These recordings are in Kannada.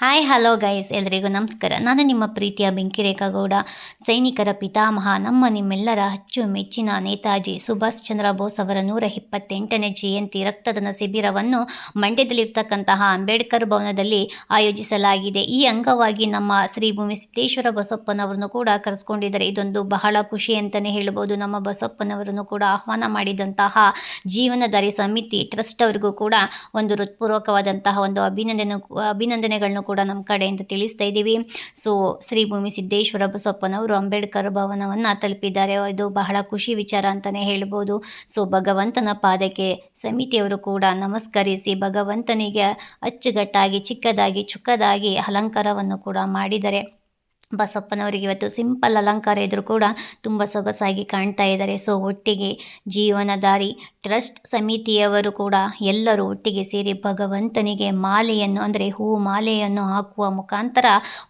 ಹಾಯ್ ಹಲೋ ಗೈಸ್ ಎಲ್ಲರಿಗೂ ನಮಸ್ಕಾರ. ನಾನು ನಿಮ್ಮ ಪ್ರೀತಿಯ ಬೆಂಕಿರೇಖಾ ಗೌಡ. ಸೈನಿಕರ ಪಿತಾಮಹ, ನಮ್ಮ ನಿಮ್ಮೆಲ್ಲರ ಅಚ್ಚು ಮೆಚ್ಚಿನ ನೇತಾಜಿ ಸುಭಾಷ್ ಚಂದ್ರ ಬೋಸ್ ಅವರ ನೂರ ಇಪ್ಪತ್ತೆಂಟನೇ ಜಯಂತಿ ರಕ್ತದನ ಶಿಬಿರವನ್ನು ಮಂಡ್ಯದಲ್ಲಿರ್ತಕ್ಕಂತಹ ಅಂಬೇಡ್ಕರ್ ಭವನದಲ್ಲಿ ಆಯೋಜಿಸಲಾಗಿದೆ. ಈ ಅಂಗವಾಗಿ ನಮ್ಮ ಶ್ರೀ ಭೂಮಿ ಸಿದ್ದೇಶ್ವರ ಬಸಪ್ಪನವರನ್ನು ಕೂಡ ಕರೆಸ್ಕೊಂಡಿದ್ದಾರೆ. ಇದೊಂದು ಬಹಳ ಖುಷಿ ಅಂತಲೇ ಹೇಳ್ಬೋದು. ನಮ್ಮ ಬಸಪ್ಪನವರನ್ನು ಕೂಡ ಆಹ್ವಾನ ಮಾಡಿದಂತಹ ಜೀವನದಾರಿ ಸಮಿತಿ ಟ್ರಸ್ಟ್ ಅವರಿಗೂ ಕೂಡ ಒಂದು ಹೃತ್ಪೂರ್ವಕವಾದಂತಹ ಒಂದು ಅಭಿನಂದನೆ, ಅಭಿನಂದನೆಗಳನ್ನು ಕೂಡ ನಮ್ಮ ಕಡೆಯಿಂದ ತಿಳಿಸ್ತಾ ಇದ್ದೀವಿ. ಸೊ ಶ್ರೀ ಭೂಮಿ ಸಿದ್ದೇಶ್ವರ ಬಸಪ್ಪನವರು ಅಂಬೇಡ್ಕರ್ ಭವನವನ್ನು ತಲುಪಿದ್ದಾರೆ. ಇದು ಬಹಳ ಖುಷಿ ವಿಚಾರ ಅಂತಲೇ ಹೇಳ್ಬೋದು. ಸೊ ಭಗವಂತನ ಪಾದಕ್ಕೆ ಸಮಿತಿಯವರು ಕೂಡ ನಮಸ್ಕರಿಸಿ ಭಗವಂತನಿಗೆ ಅಚ್ಚುಗಟ್ಟಾಗಿ ಚಿಕ್ಕದಾಗಿ, ಚುಕ್ಕದಾಗಿ ಅಲಂಕಾರವನ್ನು ಕೂಡ ಮಾಡಿದ್ದಾರೆ. ಬಸಪ್ಪನವರಿಗೆ ಇವತ್ತು ಸಿಂಪಲ್ ಅಲಂಕಾರ ಇದ್ದರೂ ಕೂಡ ತುಂಬ ಸೊಗಸಾಗಿ ಕಾಣ್ತಾ ಇದ್ದಾರೆ. ಸೊ ಒಟ್ಟಿಗೆ ಜೀವನದಾರಿ ಟ್ರಸ್ಟ್ ಸಮಿತಿಯವರು ಕೂಡ ಎಲ್ಲರೂ ಒಟ್ಟಿಗೆ ಸೇರಿ ಭಗವಂತನಿಗೆ ಮಾಲೆಯನ್ನು, ಅಂದರೆ ಹೂ ಮಾಲೆಯನ್ನು ಹಾಕುವ ಮುಖಾಂತರ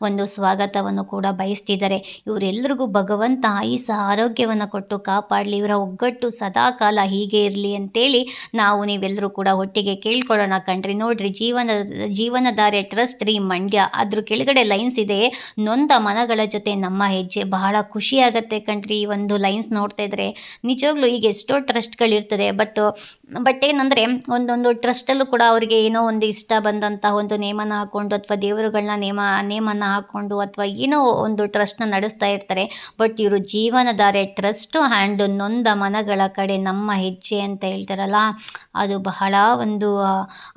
ಒಂದು ಸ್ವಾಗತವನ್ನು ಕೂಡ ಬಯಸ್ತಿದ್ದಾರೆ. ಇವರೆಲ್ಲರಿಗೂ ಭಗವಂತ ಆಯುಸ ಆರೋಗ್ಯವನ್ನು ಕೊಟ್ಟು ಕಾಪಾಡಲಿ. ಇವರ ಒಗ್ಗಟ್ಟು ಸದಾಕಾಲ ಹೀಗೆ ಇರಲಿ ಅಂತೇಳಿ ನಾವು ನೀವೆಲ್ಲರೂ ಕೂಡ ಒಟ್ಟಿಗೆ ಕೇಳ್ಕೊಳ್ಳೋಣ ಕಣ್ರಿ. ನೋಡ್ರಿ ಜೀವನ ಜೀವನದಾರಿ ಟ್ರಸ್ಟ್ ರೀ ಮಂಡ್ಯ. ಅದ್ರ ಕೆಳಗಡೆ ಲೈನ್ಸ್ ಇದೆ. ನೊಂದ ಮನಗಳ ಜೊತೆ ನಮ್ಮ ಹೆಜ್ಜೆ ಬಹಳ ಖುಷಿ ಆಗುತ್ತೆ ಕಣ್ರಿ. ಈ ಒಂದು ಲೈನ್ಸ್ ನೋಡ್ತಾ ಇದ್ರೆ ನಿಜವಾಗ್ಲೂ ಈಗ ಎಷ್ಟೋ ಟ್ರಸ್ಟ್ಗಳಿರ್ತದೆ. ಬಟ್ ಬಟ್ ಏನಂದರೆ ಒಂದೊಂದು ಟ್ರಸ್ಟಲ್ಲೂ ಕೂಡ ಅವರಿಗೆ ಏನೋ ಒಂದು ಇಷ್ಟ ಬಂದಂಥ ಒಂದು ನೇಮನ ಹಾಕ್ಕೊಂಡು ಅಥವಾ ದೇವರುಗಳನ್ನ ನೇಮ, ನೇಮನ ಹಾಕ್ಕೊಂಡು ಅಥವಾ ಏನೋ ಒಂದು ಟ್ರಸ್ಟ್ನ ನಡೆಸ್ತಾ ಇರ್ತಾರೆ. ಬಟ್ ಇವರು ಜೀವನಧಾರೆ ಟ್ರಸ್ಟು ಹ್ಯಾಂಡ್ ನೊಂದ ಮನಗಳ ಕಡೆ ನಮ್ಮ ಹೆಜ್ಜೆ ಅಂತ ಹೇಳ್ತಾರಲ್ಲ, ಅದು ಬಹಳ ಒಂದು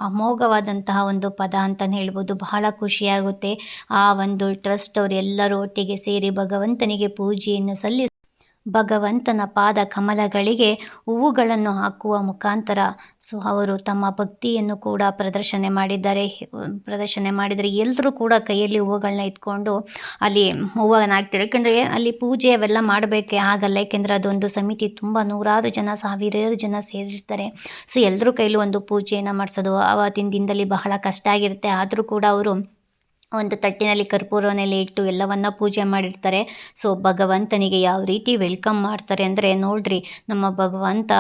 ಅಮೋಘವಾದಂತಹ ಒಂದು ಪದ ಅಂತಲೇ ಹೇಳ್ಬೋದು. ಬಹಳ ಖುಷಿಯಾಗುತ್ತೆ. ಆ ಒಂದು ಟ್ರಸ್ಟ್ ಅವರೆಲ್ಲರೂ ಒಟ್ಟಿಗೆ ಸೇರಿ ಭಗವಂತನಿಗೆ ಪೂಜೆಯನ್ನು ಸಲ್ಲಿಸಿ, ಭಗವಂತನ ಪಾದ ಕಮಲಗಳಿಗೆ ಹೂವುಗಳನ್ನು ಹಾಕುವ ಮುಖಾಂತರ. ಸೊ, ಅವರು ತಮ್ಮ ಭಕ್ತಿಯನ್ನು ಕೂಡ ಪ್ರದರ್ಶನ ಮಾಡಿದ್ದಾರೆ. ಪ್ರದರ್ಶನ ಮಾಡಿದರೆ ಎಲ್ಲರೂ ಕೂಡ ಕೈಯಲ್ಲಿ ಹೂವುಗಳನ್ನ ಇಟ್ಕೊಂಡು ಅಲ್ಲಿ ಹೂವನ್ನು ಹಾಕ್ತಾರೆ ಯಾಕಂದರೆ ಅಲ್ಲಿ ಪೂಜೆ ಅವೆಲ್ಲ ಮಾಡಬೇಕೆ ಆಗಲ್ಲ. ಯಾಕೆಂದರೆ ಅದೊಂದು ಸಮಿತಿ, ತುಂಬ ನೂರಾರು ಜನ, ಸಾವಿರಾರು ಜನ ಸೇರಿರ್ತಾರೆ. ಸೊ, ಎಲ್ಲರೂ ಕೈಲೂ ಒಂದು ಪೂಜೆಯನ್ನು ಮಾಡಿಸೋದು ಆವತ್ತಿನ ದಿನದಲ್ಲಿ ಬಹಳ ಕಷ್ಟ ಆಗಿರುತ್ತೆ. ಆದರೂ ಕೂಡ ಅವರು ಒಂದು ತಟ್ಟಿನಲ್ಲಿ ಕರ್ಪೂರವನ್ನೆಲ್ಲ ಇಟ್ಟು ಎಲ್ಲವನ್ನ ಪೂಜೆ ಮಾಡಿರ್ತಾರೆ. ಸೊ ಭಗವಂತನಿಗೆ ಯಾವ ರೀತಿ ವೆಲ್ಕಮ್ ಮಾಡ್ತಾರೆ ಅಂದರೆ ನೋಡ್ರಿ, ನಮ್ಮ ಭಗವಂತ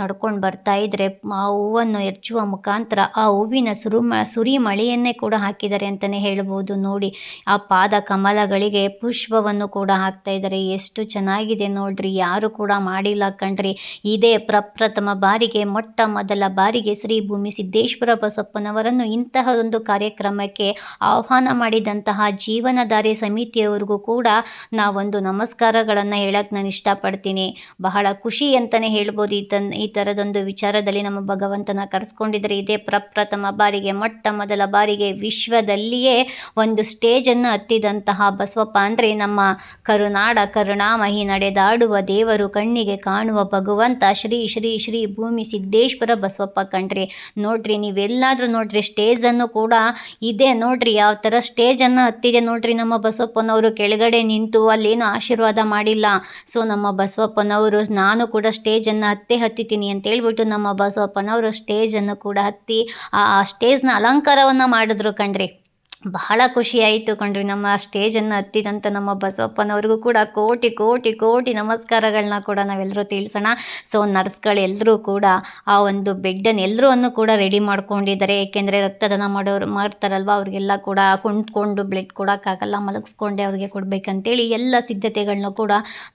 ನಡ್ಕೊಂಡು ಬರ್ತಾ ಇದ್ದರೆ ಆ ಹೂವನ್ನು ಎರಚುವ ಮುಖಾಂತರ ಆ ಹೂವಿನ ಸುರು ಸುರಿ ಮಳೆಯನ್ನೇ ಕೂಡ ಹಾಕಿದ್ದಾರೆ ಅಂತಲೇ ಹೇಳ್ಬೋದು. ನೋಡಿ, ಆ ಪಾದ ಕಮಲಗಳಿಗೆ ಪುಷ್ಪವನ್ನು ಕೂಡ ಹಾಕ್ತಾ ಇದ್ದಾರೆ. ಎಷ್ಟು ಚೆನ್ನಾಗಿದೆ ನೋಡ್ರಿ, ಯಾರು ಕೂಡ ಮಾಡಿಲ್ಲ ಕಣ್ರಿ. ಇದೇ ಪ್ರಪ್ರಥಮ ಬಾರಿಗೆ, ಮೊಟ್ಟ ಮೊದಲ ಬಾರಿಗೆ ಶ್ರೀ ಭೂಮಿ ಸಿದ್ದೇಶ್ವರ ಬಸಪ್ಪನವರನ್ನು ಇಂತಹ ಒಂದು ಕಾರ್ಯಕ್ರಮಕ್ಕೆ ಆಹ್ವಾನ ಮಾಡಿದಂತಹ ಜೀವನಧಾರಿ ಸಮಿತಿಯವರಿಗೂ ಕೂಡ ನಾವೊಂದು ನಮಸ್ಕಾರಗಳನ್ನು ಹೇಳಕ್ಕೆ ನಾನು ಇಷ್ಟಪಡ್ತೀನಿ. ಬಹಳ ಖುಷಿ ಅಂತಲೇ ಹೇಳ್ಬೋದು ಈ ತನ್, ಈ ಥರದೊಂದು ವಿಚಾರದಲ್ಲಿ ನಮ್ಮ ಭಗವಂತನ ಕರೆಸ್ಕೊಂಡಿದ್ರೆ ಇದೇ ಪ್ರಪ್ರಥಮ ಬಾರಿಗೆ, ಮೊಟ್ಟ ಮೊದಲ ಬಾರಿಗೆ ವಿಶ್ವದಲ್ಲಿಯೇ ಒಂದು ಸ್ಟೇಜನ್ನು ಹತ್ತಿದಂತಹ ಬಸವಪ್ಪ ಅಂದರೆ ನಮ್ಮ ಕರುನಾಡ ಕರುಣಾಮಹಿ ನಡೆದಾಡುವ ದೇವರು ಕಣ್ಣಿಗೆ ಕಾಣುವ ಭಗವಂತ ಶ್ರೀ ಶ್ರೀ ಶ್ರೀ ಭೂಮಿ ಸಿದ್ದೇಶ್ವರ ಬಸವಪ್ಪ ಕಣ್ರಿ. ನೋಡ್ರಿ ನೀವೆಲ್ಲಾದರೂ ನೋಡ್ರಿ ಸ್ಟೇಜನ್ನು ಕೂಡ ಇದೆ ನೋಡ್ರಿ, ಯಾವ ಥರ ಸ್ಟೇಜನ್ನು ಹತ್ತಿದೆ ನೋಡ್ರಿ ನಮ್ಮ ಬಸವಪ್ಪನವರು. ಕೆಳಗಡೆ ನಿಂತು ಅಲ್ಲೇನು ಆಶೀರ್ವಾದ ಮಾಡಿಲ್ಲ. ಸೊ ನಮ್ಮ ಬಸವಪ್ಪನವರು, ನಾನು ಕೂಡ ಸ್ಟೇಜ್ ಅನ್ನ ಹತ್ತೇ ಹತ್ತಿತೀನಿ ಅಂತ ಹೇಳ್ಬಿಟ್ಟು ನಮ್ಮ ಬಸವಪ್ಪನವರು ಸ್ಟೇಜನ್ನು ಕೂಡ ಹತ್ತಿ ಆ ಸ್ಟೇಜ್ನ ಅಲಂಕಾರವನ್ನ ಮಾಡಿದ್ರು ಕಣ್ರಿ. ಬಹಳ ಖುಷಿ ಆಯಿತು ಕಣ್ರಿ. ನಮ್ಮ ಸ್ಟೇಜನ್ನು ಹತ್ತಿದಂಥ ನಮ್ಮ ಬಸವಪ್ಪನವ್ರಿಗೂ ಕೂಡ ಕೋಟಿ ಕೋಟಿ ಕೋಟಿ ನಮಸ್ಕಾರಗಳನ್ನ ಕೂಡ ನಾವೆಲ್ಲರೂ ತಿಳಿಸೋಣ. ಸೊ ನರ್ಸ್ಗಳೆಲ್ಲರೂ ಕೂಡ ಆ ಒಂದು ಬೆಡ್ಡನ್ನು ಎಲ್ಲರೂ ಕೂಡ ರೆಡಿ ಮಾಡ್ಕೊಂಡಿದ್ದಾರೆ. ಏಕೆಂದರೆ ರಕ್ತದಾನ ಮಾಡೋರು ಮಾಡ್ತಾರಲ್ವ? ಅವ್ರಿಗೆಲ್ಲ ಕೂಡ ಕುಂತ್ಕೊಂಡು ಬ್ಲಡ್ ಕೊಡೋಕ್ಕಾಗಲ್ಲ, ಮಲಗಿಸ್ಕೊಂಡೆ ಅವ್ರಿಗೆ ಕೊಡಬೇಕಂತೇಳಿ ಎಲ್ಲ ಸಿದ್ಧತೆಗಳನ್ನೂ ಕೂಡ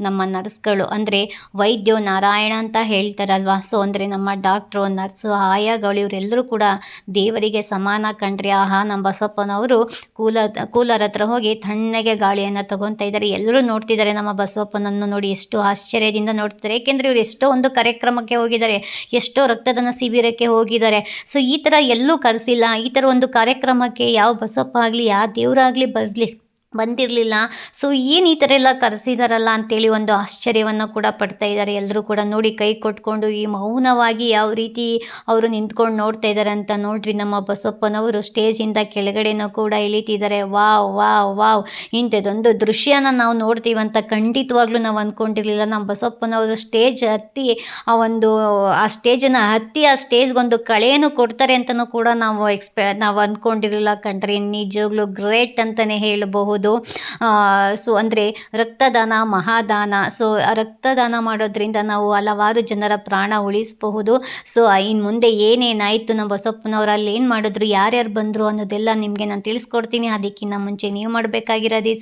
ನಮ್ಮ ನರ್ಸ್ಗಳು, ಅಂದರೆ ವೈದ್ಯೋ ನಾರಾಯಣ ಅಂತ ಹೇಳ್ತಾರಲ್ವ? ಸೊ ಅಂದರೆ ನಮ್ಮ ಡಾಕ್ಟ್ರು ನರ್ಸು ಆಯಾಗಳು ಇವರೆಲ್ಲರೂ ಕೂಡ ದೇವರಿಗೆ ಸಮಾನ ಕಂಡ್ರಿ ಆಹಾ, ನಮ್ಮ ಬಸವಪ್ಪನವರು ಕೂಲರ್ ಕೂಲರ್ ಹತ್ರ ಹೋಗಿ ತಣ್ಣಗೆ ಗಾಳಿಯನ್ನು ತಗೊತಾ ಇದ್ದಾರೆ. ಎಲ್ಲರೂ ನೋಡ್ತಿದ್ದಾರೆ ನಮ್ಮ ಬಸವಪ್ಪನನ್ನು ನೋಡಿ. ಎಷ್ಟು ಆಶ್ಚರ್ಯದಿಂದ ನೋಡ್ತಿದ್ದಾರೆ. ಏಕೆಂದರೆ ಇವರು ಎಷ್ಟೋ ಒಂದು ಕಾರ್ಯಕ್ರಮಕ್ಕೆ ಹೋಗಿದ್ದಾರೆ. ಎಷ್ಟೋ ರಕ್ತದಾನ ಶಿಬಿರಕ್ಕೆ ಹೋಗಿದ್ದಾರೆ. ಸೊ ಈ ಥರ ಎಲ್ಲೂ ಕರೆಸಿಲ್ಲ. ಈ ಥರ ಒಂದು ಕಾರ್ಯಕ್ರಮಕ್ಕೆ ಯಾವ ಬಸವಪ್ಪ ಆಗಲಿ, ಯಾವ ದೇವರಾಗಲಿ ಬರಲಿ ಬಂದಿರಲಿಲ್ಲ. ಸೊ ಏನು ಈ ಥರ ಎಲ್ಲ ಕರೆಸಿದಾರಲ್ಲ ಅಂತೇಳಿ ಒಂದು ಆಶ್ಚರ್ಯವನ್ನು ಕೂಡ ಪಡ್ತಾ ಇದ್ದಾರೆ ಎಲ್ಲರೂ ಕೂಡ ನೋಡಿ ಕೈ ಕೊಟ್ಕೊಂಡು ಈ ಮೌನವಾಗಿ ಯಾವ ರೀತಿ ಅವರು ನಿಂತ್ಕೊಂಡು ನೋಡ್ತಾ ಇದ್ದಾರೆ ಅಂತ ನೋಡ್ರಿ ನಮ್ಮ ಬಸಪ್ಪನವರು ಸ್ಟೇಜಿಂದ ಕೆಳಗಡೆನೂ ಕೂಡ ಇಳಿತಿದ್ದಾರೆ ವಾವ್ ವಾವ್ ವಾವ್. ಇಂಥದ್ದೊಂದು ದೃಶ್ಯನ ನಾವು ನೋಡ್ತೀವಂತ ಖಂಡಿತವಾಗ್ಲೂ ನಾವು ಅಂದ್ಕೊಂಡಿರಲಿಲ್ಲ ನಮ್ಮ ಬಸಪ್ಪನವರು ಸ್ಟೇಜ್ ಹತ್ತಿ, ಆ ಒಂದು, ಆ ಸ್ಟೇಜನ್ನು ಹತ್ತಿ, ಆ ಸ್ಟೇಜ್ಗೊಂದು ಕಳೆಯನ್ನು ಕೊಡ್ತಾರೆ ಅಂತಲೂ ಕೂಡ ನಾವು ಎಕ್ಸ್ಪೆ, ನಾವು ಅಂದ್ಕೊಂಡಿರಲಿಲ್ಲ ಕಣ್ರಿ ನಿಜವಾಗ್ಲೂ ಗ್ರೇಟ್ ಅಂತಲೇ ಹೇಳಬಹುದು. ಹೇಳ್ಬಹುದು ಸೊ ಅಂದರೆ ರಕ್ತದಾನ, ಮಹಾದಾನ. ಸೊ ರಕ್ತದಾನ ಮಾಡೋದ್ರಿಂದ ನಾವು ಹಲವಾರು ಜನರ ಪ್ರಾಣ ಉಳಿಸಬಹುದು. ಸೊ ಇನ್ನು ಮುಂದೆ ಏನೇನಾಯಿತು ನಮ್ಮ ಬಸಪ್ಪನವ್ರು, ಅಲ್ಲಿ ಏನು ಮಾಡಿದ್ರು, ಯಾರ್ಯಾರು ಬಂದರು ಅನ್ನೋದೆಲ್ಲ ನಿಮಗೆ ನಾನು ತಿಳಿಸ್ಕೊಡ್ತೀನಿ. ಅದಕ್ಕಿಂತ ಮುಂಚೆ ನೀವು ಮಾಡಬೇಕಾಗಿರೋದು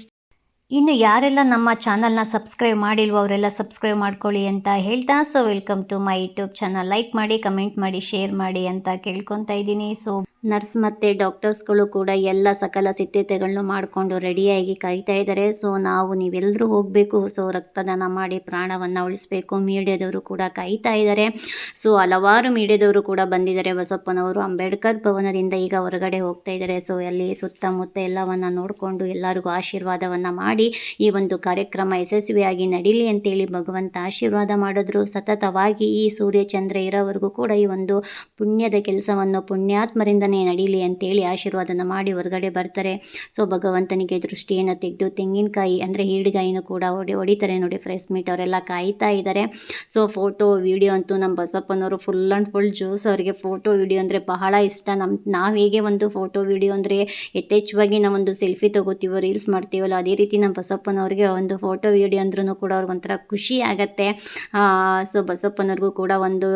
ಇನ್ನು ಯಾರೆಲ್ಲ ನಮ್ಮ ಚಾನಲ್ನ ಸಬ್ಸ್ಕ್ರೈಬ್ ಮಾಡಿಲ್ವೋ, ಅವರೆಲ್ಲ ಸಬ್ಸ್ಕ್ರೈಬ್ ಮಾಡ್ಕೊಳ್ಳಿ ಅಂತ ಹೇಳ್ತಾ so welcome to my YouTube channel like ಮಾಡಿ ಕಮೆಂಟ್ ಮಾಡಿ ಶೇರ್ ಮಾಡಿ ಅಂತ ಕೇಳ್ಕೊತಾ ಇದ್ದೀನಿ. ಸೊ ನರ್ಸ್ ಮತ್ತು ಡಾಕ್ಟರ್ಸ್ಗಳು ಕೂಡ ಎಲ್ಲ ಸಕಲ ಸಿದ್ಧತೆಗಳನ್ನು ಮಾಡಿಕೊಂಡು ರೆಡಿಯಾಗಿ ಕಾಯ್ತಾ ಇದ್ದಾರೆ. ಸೊ, ನಾವು ನೀವೆಲ್ಲರೂ ಹೋಗಬೇಕು. ಸೊ, ರಕ್ತದಾನ ಮಾಡಿ ಪ್ರಾಣವನ್ನು ಉಳಿಸಬೇಕು. ಮೀಡಿಯಾದವರು ಕೂಡ ಕಾಯ್ತಾ ಇದ್ದಾರೆ. ಸೊ, ಹಲವಾರು ಮೀಡಿಯಾದವರು ಕೂಡ ಬಂದಿದ್ದಾರೆ. ಬಸಪ್ಪನವರು ಅಂಬೇಡ್ಕರ್ ಭವನದಿಂದ ಈಗ ಹೊರಗಡೆ ಹೋಗ್ತಾ ಇದ್ದಾರೆ. ಸೊ, ಅಲ್ಲಿ ಸುತ್ತಮುತ್ತ ಎಲ್ಲವನ್ನು ನೋಡಿಕೊಂಡು ಎಲ್ಲರಿಗೂ ಆಶೀರ್ವಾದವನ್ನು ಮಾಡಿ ಈ ಒಂದು ಕಾರ್ಯಕ್ರಮ ಯಶಸ್ವಿಯಾಗಿ ನಡೀಲಿ ಅಂತೇಳಿ ಭಗವಂತ ಆಶೀರ್ವಾದ ಮಾಡಿದ್ರು. ಸತತವಾಗಿ ಈ ಸೂರ್ಯ ಚಂದ್ರ ಇರೋವರೆಗೂ ಕೂಡ ಈ ಒಂದು ಪುಣ್ಯದ ಕೆಲಸವನ್ನು ಪುಣ್ಯಾತ್ಮರಿಂದನೇ ನಡೀಲಿ ಅಂತೇಳಿ ಆಶೀರ್ವಾದನ ಮಾಡಿ ಹೊರಗಡೆ ಬರ್ತಾರೆ. ಸೊ, ಭಗವಂತನಿಗೆ ದೃಷ್ಟಿಯನ್ನು ತೆಗೆದು ತೆಂಗಿನಕಾಯಿ ಅಂದರೆ ಹೀಡ್ಗಾಯಿನೂ ಕೂಡ ಹೊಡಿ, ಹೊಡಿತಾರೆ ನೋಡಿ ಫ್ರೆಶ್ ಮೀಟ್ ಅವರೆಲ್ಲ ಕಾಯ್ತಾ ಇದ್ದಾರೆ ಸೊ, ಫೋಟೋ, ವಿಡಿಯೋ ಅಂತೂ ನಮ್ಮ ಬಸಪ್ಪನವರು ಫುಲ್ ಆ್ಯಂಡ್ ಫುಲ್ ಜ್ಯೂಸ್ ಅವರಿಗೆ ಫೋಟೋ, ವಿಡಿಯೋ ಅಂದರೆ ಬಹಳ ಇಷ್ಟ. ನಮ್ಮ ನಾವು ಹೇಗೆ ಒಂದು ಫೋಟೋ, ವಿಡಿಯೋ ಅಂದರೆ ಯಥೇಚ್ಛವಾಗಿ ನಾವೊಂದು ಸೆಲ್ಫಿ ತೊಗೋತೀವೋ, ರೀಲ್ಸ್ ಮಾಡ್ತೀವಲ್ಲ, ಅದೇ ರೀತಿ ನಮ್ಮ ಬಸಪ್ಪನವ್ರಿಗೆ ಒಂದು ಫೋಟೋ, ವಿಡಿಯೋ ಅಂದ್ರೂ ಕೂಡ ಅವ್ರಿಗೊಂಥರ ಖುಷಿ ಆಗತ್ತೆ. ಸೊ, ಬಸಪ್ಪನವ್ರಿಗೂ ಕೂಡ ಒಂದು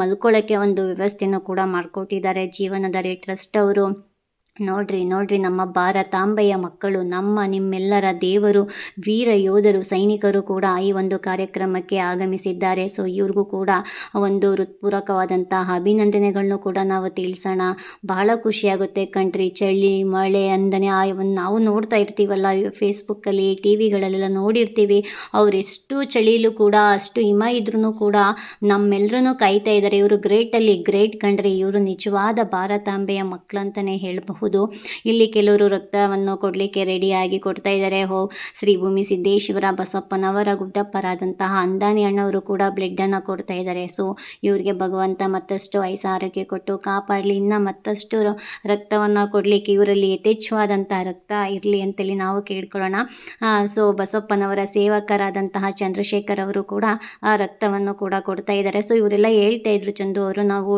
ಮಲ್ಕೊಳ್ಳೋಕ್ಕೆ ಒಂದು ವ್ಯವಸ್ಥೆನೂ ಕೂಡ ಮಾಡಿಕೊಟ್ಟಿದ್ದಾರೆ. ಜೀವನಧಾರೆ ಟ್ರಸ್ಟ್ ಅವರು ನೋಡ್ರಿ ನೋಡ್ರಿ ನಮ್ಮ ಭಾರತಾಂಬೆಯ ಮಕ್ಕಳು, ನಮ್ಮ ನಿಮ್ಮೆಲ್ಲರ ದೇವರು, ವೀರ ಯೋಧರು, ಸೈನಿಕರು ಕೂಡ ಈ ಒಂದು ಕಾರ್ಯಕ್ರಮಕ್ಕೆ ಆಗಮಿಸಿದ್ದಾರೆ. ಸೊ ಇವ್ರಿಗೂ ಕೂಡ ಒಂದು ಹೃತ್ಪೂರ್ವಕವಾದಂತಹ ಅಭಿನಂದನೆಗಳನ್ನು ಕೂಡ ನಾವು ತಿಳಿಸೋಣ. ಬಹಳ ಖುಷಿಯಾಗುತ್ತೆ ಕಣ್ರಿ. ಚಳಿ, ಮಳೆ ಅಂದನೆ ಆ ಒಂದು ನಾವು ನೋಡ್ತಾ ಇರ್ತೀವಲ್ಲ ಫೇಸ್ಬುಕ್ಕಲ್ಲಿ ಟಿ ವಿಗಳಲ್ಲೆಲ್ಲ ನೋಡಿರ್ತೀವಿ. ಅವರೆಷ್ಟು ಚಳಿಯಲ್ಲೂ ಕೂಡ, ಅಷ್ಟು ಹಿಮ ಇದ್ರೂ ಕೂಡ ನಮ್ಮೆಲ್ಲರೂ ಕಾಯ್ತಾ ಇದ್ದಾರೆ. ಇವರು ಗ್ರೇಟಲ್ಲಿ ಗ್ರೇಟ್ ಕಣ್ರಿ. ಇವರು ನಿಜವಾದ ಭಾರತಾಂಬೆಯ ಮಕ್ಕಳು ಅಂತಲೇ ಇಲ್ಲಿ ಕೆಲವರು ರಕ್ತವನ್ನು ಕೊಡಲಿಕ್ಕೆ ರೆಡಿಯಾಗಿ ಕೊಡ್ತಾ ಇದ್ದಾರೆ. ಹೋ, ಶ್ರೀ ಭೂಮಿ ಸಿದ್ದೇಶ್ವರ ಬಸಪ್ಪನವರ ಗುಡ್ಡಪ್ಪರಾದಂತಹ ಅಂದಾನಿ ಅಣ್ಣವರು ಕೂಡ ಬ್ಲಡ್ಡನ್ನು ಕೊಡ್ತಾ ಇದ್ದಾರೆ. ಸೊ, ಇವರಿಗೆ ಭಗವಂತ ಮತ್ತಷ್ಟು ವಯಸ್ಸು ಆರೋಗ್ಯ ಕೊಟ್ಟು ಕಾಪಾಡಲಿ. ಇನ್ನು ಮತ್ತಷ್ಟು ರಕ್ತವನ್ನು ಕೊಡಲಿಕ್ಕೆ ಇವರಲ್ಲಿ ಯಥೇಚ್ಛವಾದಂತಹ ರಕ್ತ ಇರಲಿ ಅಂತೇಳಿ ನಾವು ಕೇಳ್ಕೊಳ್ಳೋಣ. ಸೊ, ಬಸಪ್ಪನವರ ಸೇವಕರಾದಂತಹ ಚಂದ್ರಶೇಖರ್ ಅವರು ಕೂಡ ರಕ್ತವನ್ನು ಕೂಡ ಕೊಡ್ತಾ ಇದ್ದಾರೆ. ಸೊ, ಇವರೆಲ್ಲ ಹೇಳ್ತಾ ಇದ್ರು ಚಂದು ಅವರು, ನಾವು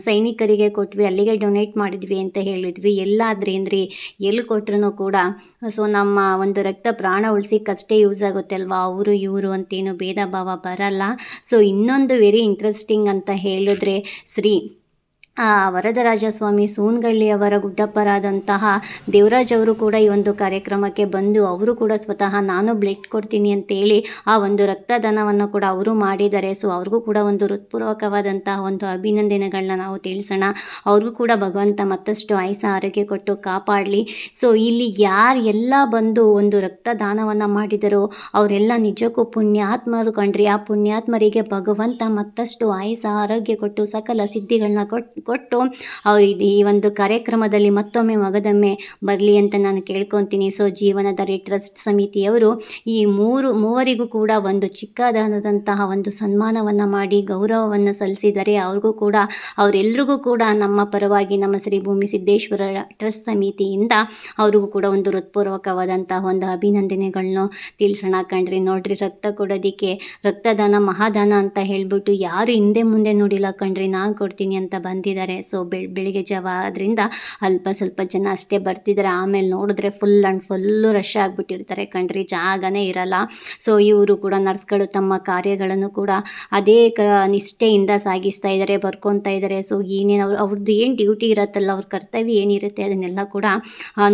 ಸೈನಿಕರಿಗೆ ಕೊಟ್ವಿ, ಅಲ್ಲಿಗೆ ಡೊನೇಟ್ ಮಾಡಿದ್ವಿ ಅಂತ ಹೇಳಿದ್ವಿ ಎಲ್ಲಾದ್ರೇನ್ರಿ ಎಲ್ಲಿ ಕೊಟ್ರೂ ಕೂಡ, ಸೊ ನಮ್ಮ ಒಂದು ರಕ್ತ ಪ್ರಾಣ ಉಳಿಸಿಕ್ಕಷ್ಟೇ ಯೂಸ್ ಆಗುತ್ತೆ ಅಲ್ವಾ ಅವರು, ಇವರು ಅಂತೇನು ಭೇದ ಭಾವ ಬರಲ್ಲ. ಸೊ ಇನ್ನೊಂದು ವೆರಿ ಇಂಟ್ರೆಸ್ಟಿಂಗ್ ಅಂತ ಹೇಳಿದ್ರೆ, ಶ್ರೀ ವರದರಾಜಸ್ವಾಮಿ ಸೋನ್ಗಳ್ಳಿ ಅವರ ಗುಡ್ಡಪ್ಪರಾದಂತಹ ದೇವರಾಜ್ ಅವರು ಕೂಡ ಈ ಒಂದು ಕಾರ್ಯಕ್ರಮಕ್ಕೆ ಬಂದು ಅವರು ಕೂಡ ಸ್ವತಃ ನಾನು ಬ್ಲಡ್ ಕೊಡ್ತೀನಿ ಅಂತೇಳಿ ಆ ಒಂದು ರಕ್ತದಾನವನ್ನು ಕೂಡ ಅವರು ಮಾಡಿದ್ದಾರೆ. ಸೊ ಅವ್ರಿಗೂ ಕೂಡ ಒಂದು ಹೃತ್ಪೂರ್ವಕವಾದಂತಹ ಒಂದು ಅಭಿನಂದನೆಗಳನ್ನ ನಾವು ತಿಳಿಸೋಣ. ಅವ್ರಿಗೂ ಕೂಡ ಭಗವಂತ ಮತ್ತಷ್ಟು ಆಯಸ ಆರೋಗ್ಯ ಕೊಟ್ಟು ಕಾಪಾಡಲಿ. ಸೊ ಇಲ್ಲಿ ಯಾರು ಎಲ್ಲ ಬಂದು ಒಂದು ರಕ್ತದಾನವನ್ನು ಮಾಡಿದರೋ ಅವರೆಲ್ಲ ನಿಜಕ್ಕೂ ಪುಣ್ಯಾತ್ಮರು ಕಂಡ್ರಿ ಆ ಪುಣ್ಯಾತ್ಮರಿಗೆ ಭಗವಂತ ಮತ್ತಷ್ಟು ಆಯಸ ಆರೋಗ್ಯ ಕೊಟ್ಟು ಸಕಲ ಸಿದ್ಧಿಗಳನ್ನ ಕೊಟ್ ಕೊಟ್ಟು ಈ ಒಂದು ಕಾರ್ಯಕ್ರಮದಲ್ಲಿ ಮತ್ತೊಮ್ಮೆ ಮಗದೊಮ್ಮೆ ಬರಲಿ ಅಂತ ನಾನು ಕೇಳ್ಕೊತೀನಿ. ಸೊ ಜೀವನದ ಟ್ರಸ್ಟ್ ಸಮಿತಿಯವರು ಈ ಮೂರು, ಮೂವರಿಗೂ ಕೂಡ ಒಂದು ಚಿಕ್ಕದಾದಂತಹ ಒಂದು ಸನ್ಮಾನವನ್ನು ಮಾಡಿ, ಗೌರವವನ್ನು ಸಲ್ಲಿಸಿದರೆ ಅವ್ರಿಗೂ ಕೂಡ ಅವರೆಲ್ಲರಿಗೂ ಕೂಡ ನಮ್ಮ ಪರವಾಗಿ ನಮ್ಮ ಶ್ರೀ ಭೂಮಿ ಸಿದ್ದೇಶ್ವರ ಟ್ರಸ್ಟ್ ಸಮಿತಿಯಿಂದ ಅವ್ರಿಗೂ ಕೂಡ ಒಂದು ಹೃತ್ಪೂರ್ವಕವಾದಂತಹ ಒಂದು ಅಭಿನಂದನೆಗಳನ್ನು ತಿಳಿಸೋಣ ಕಣ್ರಿ. ನೋಡ್ರಿ, ರಕ್ತ ಕೊಡೋದಿಕ್ಕೆ ರಕ್ತದಾನ, ಮಹಾದಾನ ಅಂತ ಹೇಳ್ಬಿಟ್ಟು ಯಾರು ಹಿಂದೆ ಮುಂದೆ ನೋಡಿಲ್ಲ ಕಣ್ರಿ. ನಾನು ಕೊಡ್ತೀನಿ ಅಂತ ಬಂದಿದ್ದಾರೆ ಸೊ ಬೆಳ್ ಬೆಳಿಗ್ಗೆ ಜಾವ ಅದರಿಂದ ಅಲ್ಪ ಸ್ವಲ್ಪ ಜನ ಅಷ್ಟೇ ಬರ್ತಿದ್ದಾರೆ. ಆಮೇಲೆ ನೋಡಿದ್ರೆ ಫುಲ್ ಆ್ಯಂಡ್ ಫುಲ್ಲು ರಶ್ ಆಗಿಬಿಟ್ಟಿರ್ತಾರೆ. ಕಣ್ರಿ, ಜಾಗನೇ ಇರಲ್ಲ. ಸೊ ಇವರು ಕೂಡ ನರ್ಸ್ಗಳು ತಮ್ಮ ಕಾರ್ಯಗಳನ್ನು ಕೂಡ ಅದೇ ಕ, ನಿಷ್ಠೆಯಿಂದ ಸಾಗಿಸ್ತಾ ಇದ್ದಾರೆ, ಬರ್ಕೊತಾ ಇದ್ದಾರೆ. ಸೊ ಏನೇನು ಅವ್ರು ಅವ್ರದ್ದು ಏನು ಡ್ಯೂಟಿ ಇರುತ್ತಲ್ಲ, ಅವ್ರ ಕರ್ತವ್ಯ ಏನಿರುತ್ತೆ ಅದನ್ನೆಲ್ಲ ಕೂಡ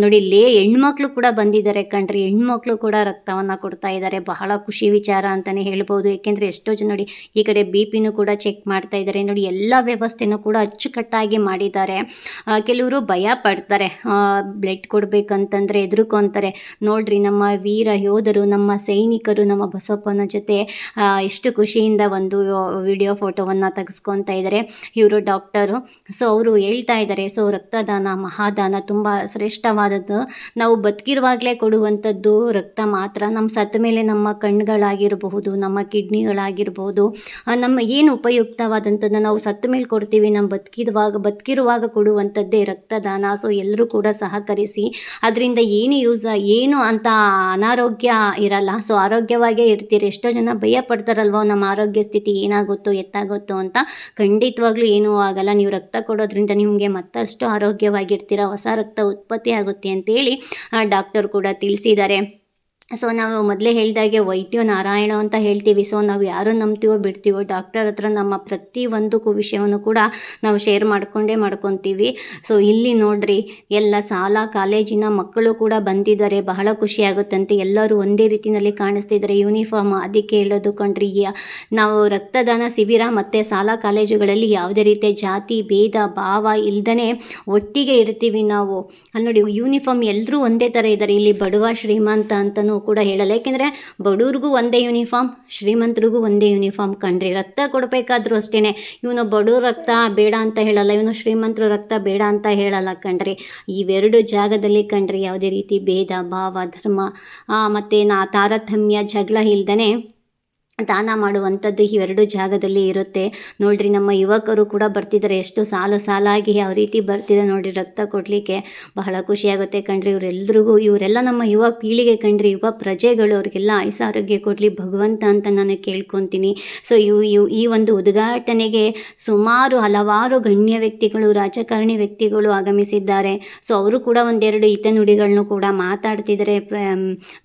ನೋಡಿ ಲೇ, ಹೆಣ್ಮಕ್ಳು ಕೂಡ ಬಂದಿದ್ದಾರೆ ಕಣ್ರಿ. ಹೆಣ್ಮಕ್ಳು ಕೂಡ ರಕ್ತವನ್ನು ಕೊಡ್ತಾ ಇದ್ದಾರೆ. ಬಹಳ ಖುಷಿ ವಿಚಾರ ಅಂತಲೇ ಹೇಳ್ಬೋದು. ಏಕೆಂದರೆ ಎಷ್ಟೋ ಜನ ನೋಡಿ ಈ ಕಡೆ ಬಿ ಪಿನೂ ಕೂಡ ಚೆಕ್ ಮಾಡ್ತಾ ಇದ್ದಾರೆ. ನೋಡಿ ಎಲ್ಲ ವ್ಯವಸ್ಥೆನೂ ಕೂಡ ಅಚ್ಚುಕಟ್ಟಾಗಿ ಮಾಡಿದ್ದಾರೆ. ಕೆಲವರು ಭಯ ಪಡ್ತಾರೆ. ಬ್ಲಡ್ ಕೊಡಬೇಕಂತಂದರೆ ಎದುರುಕೊಂತಾರೆ ನೋಡ್ರಿ ನಮ್ಮ ವೀರ ಯೋಧರು, ನಮ್ಮ ಸೈನಿಕರು, ನಮ್ಮ ಬಸಪ್ಪನ ಜೊತೆ ಎಷ್ಟು ಖುಷಿಯಿಂದ ಒಂದು ವಿಡಿಯೋ ಫೋಟೋವನ್ನು ತೆಗೆಸ್ಕೊತಾ ಇದ್ದಾರೆ ಇವರು ಡಾಕ್ಟರು ಸೊ ಅವರು ಹೇಳ್ತಾ ಇದ್ದಾರೆ ಸೊ ರಕ್ತದಾನ, ಮಹಾದಾನ ತುಂಬ ಶ್ರೇಷ್ಠವಾದದ್ದು. ನಾವು ಬದುಕಿರುವಾಗಲೇ ಕೊಡುವಂಥದ್ದು ರಕ್ತ ಮಾತ್ರ. ನಮ್ಮ ಸತ್ತ ಮೇಲೆ ನಮ್ಮ ಕಣ್ಣುಗಳಾಗಿರಬಹುದು, ನಮ್ಮ ಕಿಡ್ನಿಗಳಾಗಿರ್ಬೋದು ನಮ್ಮ ಏನು ಉಪಯುಕ್ತವಾದಂಥದ್ದು ನಾವು ಸತ್ತ ಮೇಲೆ ಕೊಡ್ತೀವಿ, ನಮ್ಮ ಬದುಕಿ ಬದುಕಿರುವಾಗ ಬದುಕಿರುವಾಗ ಕೊಡುವಂಥದ್ದೇ ರಕ್ತದಾನ. ಸೊ ಎಲ್ಲರೂ ಕೂಡ ಸಹಕರಿಸಿ, ಅದರಿಂದ ಏನು ಯೂಸ್, ಏನು ಅಂತ ಅನಾರೋಗ್ಯ ಇರಲ್ಲ. ಸೊ ಆರೋಗ್ಯವಾಗೇ ಇರ್ತೀರಿ. ಎಷ್ಟೋ ಜನ ಭಯ ಪಡ್ತಾರಲ್ವ ನಮ್ಮ ಆರೋಗ್ಯ ಸ್ಥಿತಿ ಏನಾಗುತ್ತೋ, ಎತ್ತಾಗುತ್ತೋ ಅಂತ. ಖಂಡಿತವಾಗ್ಲೂ ಏನೂ ಆಗಲ್ಲ. ನೀವು ರಕ್ತ ಕೊಡೋದ್ರಿಂದ ನಿಮಗೆ ಮತ್ತಷ್ಟು ಆರೋಗ್ಯವಾಗಿರ್ತೀರ. ಹೊಸ ರಕ್ತ ಉತ್ಪತ್ತಿ ಆಗುತ್ತೆ ಅಂತೇಳಿ ಡಾಕ್ಟರ್ ಕೂಡ ತಿಳಿಸಿದ್ದಾರೆ. ಸೊ ನಾವು ಮೊದಲೇ ಹೇಳಿದಾಗೆ ವೈದ್ಯ ನಾರಾಯಣ ಅಂತ ಹೇಳ್ತೀವಿ. ಸೊ ನಾವು ಯಾರು ನಂಬ್ತೀವೋ ಬಿಡ್ತೀವೋ ಡಾಕ್ಟರ್ ಹತ್ರ ನಮ್ಮ ಪ್ರತಿ ಒಂದು ವಿಷಯವನ್ನು ಕೂಡ ನಾವು ಶೇರ್ ಮಾಡಿಕೊಂಡೇ ಮಾಡ್ಕೊತೀವಿ. ಸೊ ಇಲ್ಲಿ ನೋಡ್ರಿ, ಎಲ್ಲ ಶಾಲಾ ಕಾಲೇಜಿನ ಮಕ್ಕಳು ಕೂಡ ಬಂದಿದ್ದಾರೆ. ಬಹಳ ಖುಷಿ ಆಗುತ್ತಂತೆ. ಎಲ್ಲರೂ ಒಂದೇ ರೀತಿಯಲ್ಲಿ ಕಾಣಿಸ್ತಿದ್ದಾರೆ. ಯೂನಿಫಾರ್ಮ್ ಅದಕ್ಕೆ ಹೇಳೋದು ಕಂಡ್ರಿ ನಾವು ರಕ್ತದಾನ ಶಿಬಿರ ಮತ್ತು ಶಾಲಾ ಕಾಲೇಜುಗಳಲ್ಲಿ ಯಾವುದೇ ರೀತಿಯ ಜಾತಿ, ಭೇದ, ಭಾವ ಇಲ್ಲದೇ ಒಟ್ಟಿಗೆ ಇರ್ತೀವಿ ನಾವು. ಅಲ್ಲಿ ನೋಡಿ ಯೂನಿಫಾರ್ಮ್ ಎಲ್ಲರೂ ಒಂದೇ ಥರ ಇದ್ದಾರೆ. ಇಲ್ಲಿ ಬಡವ ಶ್ರೀಮಂತ ಅಂತಲೂ ಕೂಡ ಹೇಳಲ್ಲ. ಯಾಕೆಂದರೆ ಬಡವ್ರಿಗೂ ಒಂದೇ ಯೂನಿಫಾರ್ಮ್ ಶ್ರೀಮಂತರಿಗೂ ಒಂದೇ ಯೂನಿಫಾರ್ಮ್ ಕಣ್ರಿ ರಕ್ತ ಕೊಡಬೇಕಾದ್ರೂ ಅಷ್ಟೇ ಇವನು ಬಡವ್ರ ರಕ್ತ ಬೇಡ ಅಂತ ಹೇಳಲ್ಲ, ಇವನು ಶ್ರೀಮಂತರ ರಕ್ತ ಬೇಡ ಅಂತ ಹೇಳಲ್ಲ ಕಣ್ರಿ ಇವೆರಡು ಜಾಗದಲ್ಲಿ ಕಣ್ರಿ ಯಾವುದೇ ರೀತಿ ಭೇದ, ಭಾವ, ಧರ್ಮ ಮತ್ತು ನಾ ತಾರತಮ್ಯ, ಜಗಳ ಇಲ್ದೇ ದಾನ ಮಾಡುವಂಥದ್ದು ಇವೆರಡು ಜಾಗದಲ್ಲಿ ಇರುತ್ತೆ. ನೋಡ್ರಿ, ನಮ್ಮ ಯುವಕರು ಕೂಡ ಬರ್ತಿದ್ದಾರೆ. ಎಷ್ಟು ಸಾಲ ಸಾಲಾಗಿ ಯಾವ ರೀತಿ ಬರ್ತಿದೆ ನೋಡ್ರಿ, ರಕ್ತ ಕೊಡಲಿಕ್ಕೆ ಬಹಳ ಖುಷಿಯಾಗುತ್ತೆ ಕಣ್ರಿ. ಇವರೆಲ್ರಿಗೂ, ಇವರೆಲ್ಲ ನಮ್ಮ ಯುವ ಪೀಳಿಗೆ ಕಣ್ರಿ, ಯುವ ಪ್ರಜೆಗಳು, ಅವ್ರಿಗೆಲ್ಲ ಆಯುಸ ಆರೋಗ್ಯ ಕೊಡಲಿ, ಭಗವಂತ ಅಂತ ನಾನು ಕೇಳ್ಕೊತೀನಿ. ಸೊ ಇವು ಇವು, ಈ ಒಂದು ಉದ್ಘಾಟನೆಗೆ ಸುಮಾರು ಹಲವಾರು ಗಣ್ಯ ವ್ಯಕ್ತಿಗಳು, ರಾಜಕಾರಣಿ ವ್ಯಕ್ತಿಗಳು ಆಗಮಿಸಿದ್ದಾರೆ. ಸೊ ಅವರು ಕೂಡ ಒಂದೆರಡು ಹಿತನುಡಿಗಳನ್ನು ಕೂಡ ಮಾತಾಡ್ತಿದ್ದಾರೆ.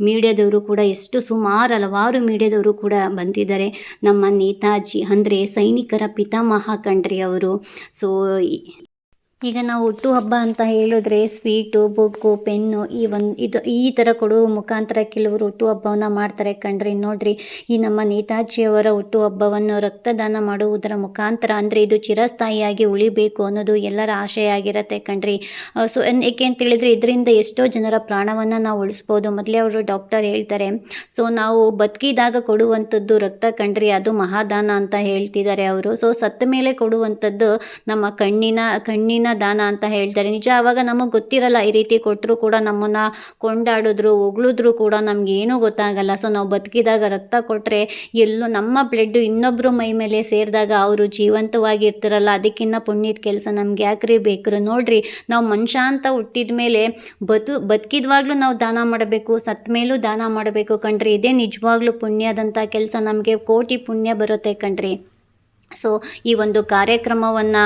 ಮೀಡಿಯಾದವರು ಕೂಡ ಎಷ್ಟು ಸುಮಾರು ಹಲವಾರು ಮೀಡಿಯಾದವರು ಕೂಡ ಬಂದಿದ್ದಾರೆ. ನಮ್ಮ ನೇತಾಜಿ ಅಂದರೆ ಸೈನಿಕರ ಪಿತಾಮಹ ಕಣ್ರಿ ಅವರು. ಸೊ ಈಗ ನಾವು ಹುಟ್ಟುಹಬ್ಬ ಅಂತ ಹೇಳಿದ್ರೆ ಸ್ವೀಟು ಬುಕ್ಕು ಪೆನ್ನು, ಈ ಒಂದು ಇದು ಈ ಥರ ಕೊಡುವ ಮುಖಾಂತರ ಕೆಲವರು ಹುಟ್ಟುಹಬ್ಬವನ್ನು ಮಾಡ್ತಾರೆ ಕಣ್ರಿ. ನೋಡ್ರಿ, ಈ ನಮ್ಮ ನೇತಾಜಿಯವರ ಹುಟ್ಟುಹಬ್ಬವನ್ನು ರಕ್ತದಾನ ಮಾಡುವುದರ ಮುಖಾಂತರ ಅಂದರೆ ಇದು ಚಿರಸ್ಥಾಯಿಯಾಗಿ ಉಳಿಬೇಕು ಅನ್ನೋದು ಎಲ್ಲರ ಆಶಯ ಆಗಿರುತ್ತೆ ಕಣ್ರಿ ಸೊ ಏಕೆ ಅಂತ ಹೇಳಿದ್ರೆ ಇದರಿಂದ ಎಷ್ಟೋ ಜನರ ಪ್ರಾಣವನ್ನು ನಾವು ಉಳಿಸ್ಬೋದು. ಮೊದಲೇ ಅವರು ಡಾಕ್ಟರ್ ಹೇಳ್ತಾರೆ ಸೊ ನಾವು ಬದುಕಿದಾಗ ಕೊಡುವಂಥದ್ದು ರಕ್ತ ಕಣ್ರಿ, ಅದು ಮಹಾದಾನ ಅಂತ ಹೇಳ್ತಿದ್ದಾರೆ ಅವರು. ಸೊ ಸತ್ತ ಮೇಲೆ ಕೊಡುವಂಥದ್ದು ನಮ್ಮ ಕಣ್ಣಿನ ಕಣ್ಣಿನ ದಾನ ಅಂತ ಹೇಳ್ತಾರೆ. ನಿಜ ಆವಾಗ ನಮಗೆ ಗೊತ್ತಿರಲ್ಲ, ಈ ರೀತಿ ಕೊಟ್ಟರು ಕೂಡ ನಮ್ಮನ್ನು ಕೊಂಡಾಡಿದ್ರು, ಹೊಗಳಿದ್ರು ಕೂಡ ನಮ್ಗೆ ಏನೂ ಗೊತ್ತಾಗಲ್ಲ. ಸೊ ನಾವು ಬದುಕಿದಾಗ ರಕ್ತ ಕೊಟ್ಟರೆ ಎಲ್ಲೋ ನಮ್ಮ ಬ್ಲಡ್ ಇನ್ನೊಬ್ಬರು ಮೈ ಮೇಲೆ ಸೇರಿದಾಗ ಅವರು ಜೀವಂತವಾಗಿ ಇರ್ತಾರಲ್ಲ ಅದಕ್ಕಿಂತ ಪುಣ್ಯದ ಕೆಲಸ ನಮ್ಗೆ ಯಾಕ್ರಿ ಬೇಕ್ರಿ? ನೋಡ್ರಿ, ನಾವು ಮನುಷ್ಯ ಅಂತ ಹುಟ್ಟಿದ ಮೇಲೆ ಬದು, ಬದುಕಿದ್ವಾಗ್ಲೂ ನಾವು ದಾನ ಮಾಡಬೇಕು ಸತ್ ಮೇಲೂ ದಾನ ಮಾಡಬೇಕು ಕಣ್ರಿ. ಇದೇ ನಿಜವಾಗ್ಲೂ ಪುಣ್ಯದಂಥ ಕೆಲಸ ನಮಗೆ ಕೋಟಿ ಪುಣ್ಯ ಬರುತ್ತೆ ಕಣ್ರಿ. ಸೊ ಈ ಒಂದು ಕಾರ್ಯಕ್ರಮವನ್ನು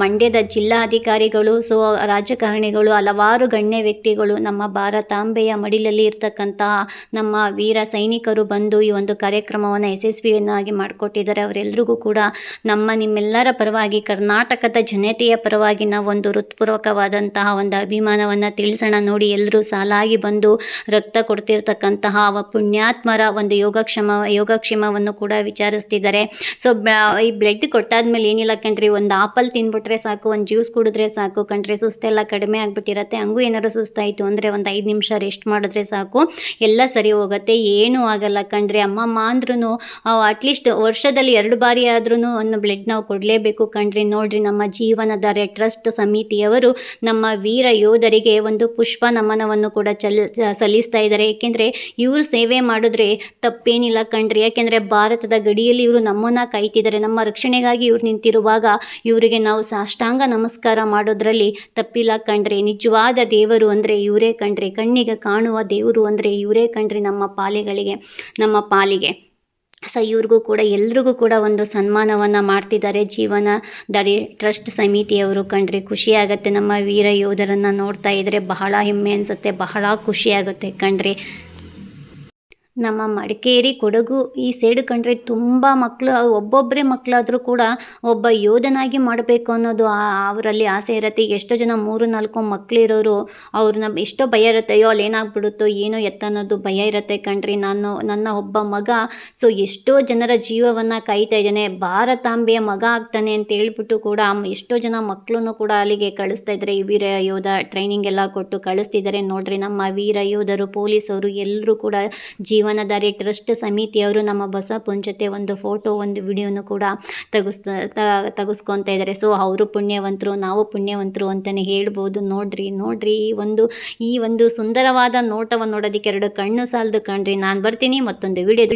ಮಂಡ್ಯದ ಜಿಲ್ಲಾಧಿಕಾರಿಗಳು ಸೊ ರಾಜಕಾರಣಿಗಳು, ಹಲವಾರು ಗಣ್ಯ ವ್ಯಕ್ತಿಗಳು, ನಮ್ಮ ಭಾರತಾಂಬೆಯ ಮಡಿಲಲ್ಲಿ ಇರ್ತಕ್ಕಂತಹ ನಮ್ಮ ವೀರ ಸೈನಿಕರು ಬಂದು ಈ ಒಂದು ಕಾರ್ಯಕ್ರಮವನ್ನು ಯಶಸ್ವಿಯನ್ನಾಗಿ ಮಾಡಿಕೊಟ್ಟಿದ್ದಾರೆ. ಅವರೆಲ್ಲರಿಗೂ ಕೂಡ ನಮ್ಮ, ನಿಮ್ಮೆಲ್ಲರ ಪರವಾಗಿ, ಕರ್ನಾಟಕದ ಜನತೆಯ ಪರವಾಗಿ ನಾವು ಒಂದು ಹೃತ್ಪೂರ್ವಕವಾದಂತಹ ಒಂದು ಅಭಿಮಾನವನ್ನು ತಿಳಿಸೋಣ ನೋಡಿ ಎಲ್ಲರೂ ಸಾಲಾಗಿ ಬಂದು ರಕ್ತ ಕೊಡ್ತಿರ್ತಕ್ಕಂತಹ ಪುಣ್ಯಾತ್ಮರ ಒಂದು ಯೋಗಕ್ಷಮ, ಯೋಗಕ್ಷೇಮವನ್ನು ಕೂಡ ವಿಚಾರಿಸ್ತಿದ್ದಾರೆ. ಸೊ ಈ ಬ್ಲಡ್ ಕೊಟ್ಟಾದ್ಮೇಲೆ ಏನಿಲ್ಲ ಕಣ್ರಿ, ಒಂದು ಆಪಲ್ ತಿನ್ಬಿಟ್ರೆ ಸಾಕು, ಒಂದು ಜ್ಯೂಸ್ ಕುಡಿದ್ರೆ ಸಾಕು ಕಣ್ರಿ, ಸುಸ್ತೆಲ್ಲ ಕಡಿಮೆ ಆಗಿಬಿಟ್ಟಿರತ್ತೆ. ಹಂಗೂ ಏನಾದ್ರು ಸುಸ್ತಾಯಿತು ಅಂದರೆ ಒಂದು ಐದು ನಿಮಿಷ ರೆಸ್ಟ್ ಮಾಡಿದ್ರೆ ಸಾಕು. ಎಲ್ಲ ಸರಿ ಹೋಗುತ್ತೆ, ಏನೂ ಆಗಲ್ಲ ಕಣ್ರಿ. ಅಮ್ಮಮ್ಮ ಅಂದ್ರೂ ಅಟ್ಲೀಸ್ಟ್ ವರ್ಷದಲ್ಲಿ ಎರಡು ಬಾರಿ ಆದ್ರೂ ಒಂದು ಬ್ಲಡ್ ನಾವು ಕೊಡಲೇಬೇಕು ಕಣ್ರಿ. ನೋಡ್ರಿ, ನಮ್ಮ ಜೀವನಧಾರೆ ಟ್ರಸ್ಟ್ ಸಮಿತಿಯವರು ನಮ್ಮ ವೀರ ಯೋಧರಿಗೆ ಒಂದು ಪುಷ್ಪ ನಮನವನ್ನು ಕೂಡ ಚಲ ಸಲ್ಲಿಸ್ತಾ ಇದ್ದಾರೆ. ಏಕೆಂದರೆ ಇವರು ಸೇವೆ ಮಾಡಿದ್ರೆ ತಪ್ಪೇನಿಲ್ಲ ಕಣ್ರಿ. ಯಾಕೆಂದರೆ ಭಾರತದ ಗಡಿಯಲ್ಲಿ ಇವರು ನಮ್ಮನ್ನು ಕಾಯ್ತಿದ್ದಾರೆ. ನಮ್ಮ ರಕ್ಷಣೆಗಾಗಿ ಇವ್ರು ನಿಂತಿರುವಾಗ ಇವರಿಗೆ ನಾವು ಸಾಷ್ಟಾಂಗ ನಮಸ್ಕಾರ ಮಾಡೋದ್ರಲ್ಲಿ ತಪ್ಪಿಲ್ಲ ಕಣ್ರಿ. ನಿಜವಾದ ದೇವರು ಅಂದರೆ ಇವರೇ ಕಣ್ರಿ. ಕಣ್ಣಿಗೆ ಕಾಣುವ ದೇವರು ಅಂದರೆ ಇವರೇ ಕಣ್ರಿ ನಮ್ಮ ಪಾಲಿಗಳಿಗೆ, ನಮ್ಮ ಪಾಲಿಗೆ. ಸೊ ಇವ್ರಿಗೂ ಕೂಡ, ಎಲ್ರಿಗೂ ಕೂಡ ಒಂದು ಸನ್ಮಾನವನ್ನು ಮಾಡ್ತಿದ್ದಾರೆ ಜೀವನ ದಡಿ ಟ್ರಸ್ಟ್ ಸಮಿತಿಯವರು ಕಂಡ್ರೆ ಖುಷಿ ಆಗುತ್ತೆ ನಮ್ಮ ವೀರ ಯೋಧರನ್ನು ನೋಡ್ತಾ ಇದ್ದರೆ ಬಹಳ ಹೆಮ್ಮೆ ಅನಿಸುತ್ತೆ, ಬಹಳ ಖುಷಿ ಆಗುತ್ತೆ ಕಣ್ರಿ. ನಮ್ಮ ಮಡಿಕೇರಿ ಕೊಡಗು ಈ ಸೈಡ್ ಕಂಡ್ರೆ ತುಂಬ ಮಕ್ಕಳು ಒಬ್ಬೊಬ್ಬರೇ ಮಕ್ಕಳಾದರೂ ಕೂಡ ಒಬ್ಬ ಯೋಧನಾಗಿ ಮಾಡಬೇಕು ಅನ್ನೋದು ಅವರಲ್ಲಿ ಆಸೆ ಇರುತ್ತೆ. ಎಷ್ಟೋ ಜನ ಮೂರು, ನಾಲ್ಕು ಮಕ್ಕಳಿರೋರು ಅವ್ರನ್ನ ಎಷ್ಟೋ ಭಯ ಇರುತ್ತೆ. ಅಯ್ಯೋ, ಅಲ್ಲಿ ಏನಾಗ್ಬಿಡುತ್ತೋ, ಏನೋ ಎತ್ತ ಅನ್ನೋದು ಭಯ ಇರುತ್ತೆ ಕಣ್ರಿ. ನಾನು, ನನ್ನ ಒಬ್ಬ ಮಗ, ಸೊ ಎಷ್ಟೋ ಜನರ ಜೀವವನ್ನು ಕಾಯ್ತಾ ಇದ್ದಾನೆ. ಭಾರತಾಂಬೆಯ ಮಗ ಆಗ್ತಾನೆ ಅಂತ ಹೇಳ್ಬಿಟ್ಟು ಕೂಡ ಎಷ್ಟೋ ಜನ ಮಕ್ಕಳನ್ನು ಕೂಡ ಅಲ್ಲಿಗೆ ಕಳಿಸ್ತಾ ಇದ್ದಾರೆ. ವೀರ ಯೋಧ ಟ್ರೈನಿಂಗ್ ಎಲ್ಲ ಕೊಟ್ಟು ಕಳಿಸ್ತಿದ್ದಾರೆ. ನೋಡ್ರಿ, ನಮ್ಮ ವೀರ ಯೋಧರು ಪೊಲೀಸವರು ಎಲ್ಲರೂ ಕೂಡ ಜೀವನಧಾರಿ ಟ್ರಸ್ಟ್ ಸಮಿತಿಯವರು ನಮ್ಮ ಬಸಪ್ಪನ ಜೊತೆ ಒಂದು ಫೋಟೋ, ಒಂದು ವಿಡಿಯೋನು ಕೂಡ ತೆಗೆಸ್ ತೆಗೆಸ್ಕೊತಾ ಇದ್ದಾರೆ ಸೊ ಅವರು ಪುಣ್ಯವಂತರು, ನಾವು ಪುಣ್ಯವಂತರು ಅಂತಲೇ ಹೇಳ್ಬೋದು. ನೋಡ್ರಿ ನೋಡ್ರಿ, ಈ ಒಂದು ಈ ಒಂದು ಸುಂದರವಾದ ನೋಟವನ್ನು ನೋಡೋದಕ್ಕೆ ಎರಡು ಕಣ್ಣು ಸಾಲದು ಕಣ್ರಿ. ನಾನು ಬರ್ತೀನಿ, ಮತ್ತೊಂದು ವಿಡಿಯೋ